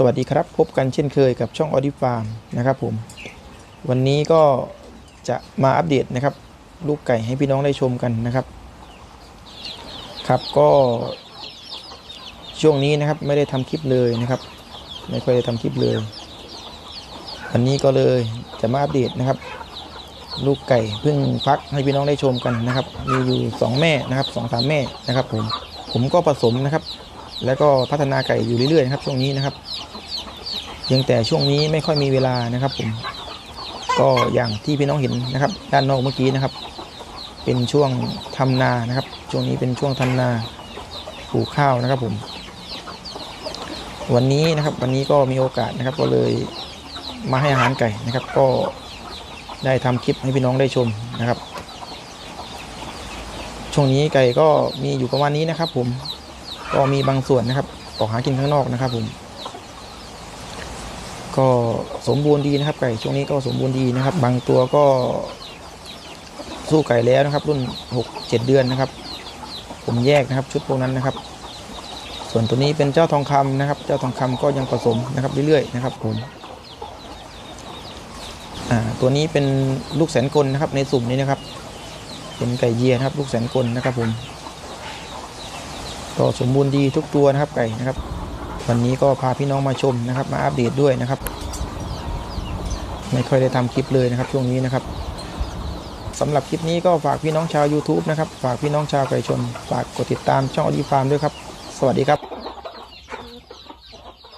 สวัสดีครับ พบกันเช่นเคยกับช่องออดิฟาร์มนะครับผม วันนี้ก็จะมาอัปเดตนะครับ ลูกไก่ให้พี่น้องได้ชมกันนะครับ ครับก็ช่วงนี้นะครับไม่ได้ทำคลิปเลยนะครับ ไม่ค่อยได้ทำคลิปเลย วันนี้ก็เลยจะมาอัปเดตนะครับ ลูกไก่เพิ่งฟักให้พี่น้องได้ชมกันนะครับ มีอยู่สองแม่นะครับสองสามแม่นะครับผมผมก็ผสมนะครับ แล้วก็พัฒนาไก่อยู่เรื่อยๆนะครับช่วงนี้นะครับเพียงแต่ช่วงนี้ไม่ค่อยมีเวลานะครับผมก็อย่างที่พี่น้องเห็นนะครับ ด้านนอกเมื่อกี้นะครับ เป็นช่วงทำนานะครับ ช่วงนี้เป็นช่วงทำนาปลูกข้าวนะครับผม วันนี้นะครับวันนี้ก็มีโอกาสนะครับ ก็เลยมาให้อาหารไก่นะครับ ก็ได้ทำคลิปให้พี่น้องได้ชมนะครับ ช่วงนี้ไก่ก็มีอยู่ประมาณนี้นะครับผม ก็มีบางส่วนนะครับออกหากินข้างนอกนะครับผม ก็สมบูรณ์ดีนะครับ ไก่ช่วงนี้ก็สมบูรณ์ดีนะครับ บางตัวก็สู้ไก่แล้วนะครับ รุ่นหกเจ็ดเดือนนะครับ ผมแยกนะครับ ชุดพวกนั้นนะครับ ส่วนตัวนี้เป็นเจ้าทองคำนะครับ เจ้าทองคำก็ยังผสมนะครับเรื่อยๆนะครับผมตัวนี้เป็นลูกแสนกลนะครับ ในสุ่มนี้นะครับ เป็นไก่เยียนะครับ ลูกแสนกลนะครับผม ก็สมบูรณ์ดีทุกตัวนะครับไก่นะครับ วันนี้ก็พาพี่น้องมาชมนะครับ มาอัปเดตด้วยนะครับ ไม่ค่อยได้ทำคลิปเลยนะครับ ช่วงนี้นะครับสำหรับคลิปนี้ก็ฝากพี่น้องชาว YouTube นะครับ ฝากพี่น้องชาวไก่ชน ฝากกดติดตามช่องอดีฟาร์มด้วยครับ สวัสดีครับ